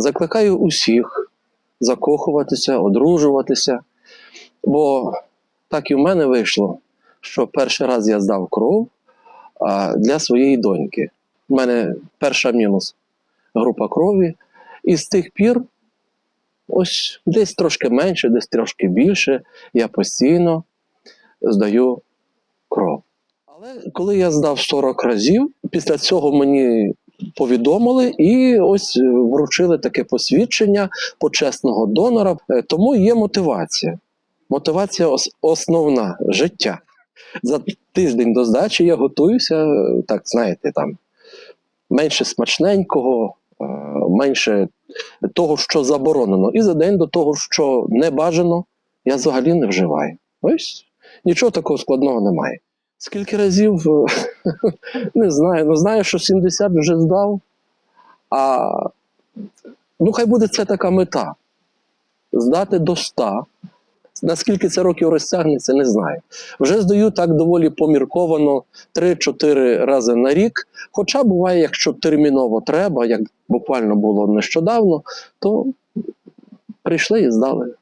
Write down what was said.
Закликаю усіх закохуватися, одружуватися, бо так і в мене вийшло, що перший раз я здав кров для своєї доньки. У мене перша мінус група крові, і з тих пір, ось десь трошки менше, десь трошки більше, я постійно здаю кров. Але коли я здав 40 разів, після цього мені повідомили і ось е, вручили таке посвідчення почесного донора. Е, Тому є мотивація. Мотивація основна життя. За тиждень до здачі я готуюся, е, так знаєте, там менше смачненького, менше того, що заборонено. І за день до того, що не бажано, я взагалі не вживаю. Ось нічого такого складного немає. Скільки разів е, не знаю. Ну знаю, що 70 вже здав. А ну, хай буде це така мета. Здати до 100. Наскільки це років розтягнеться, не знаю. Вже здаю так доволі помірковано 3-4 рази на рік. Хоча буває, якщо терміново треба, як буквально було нещодавно, то прийшли і здали.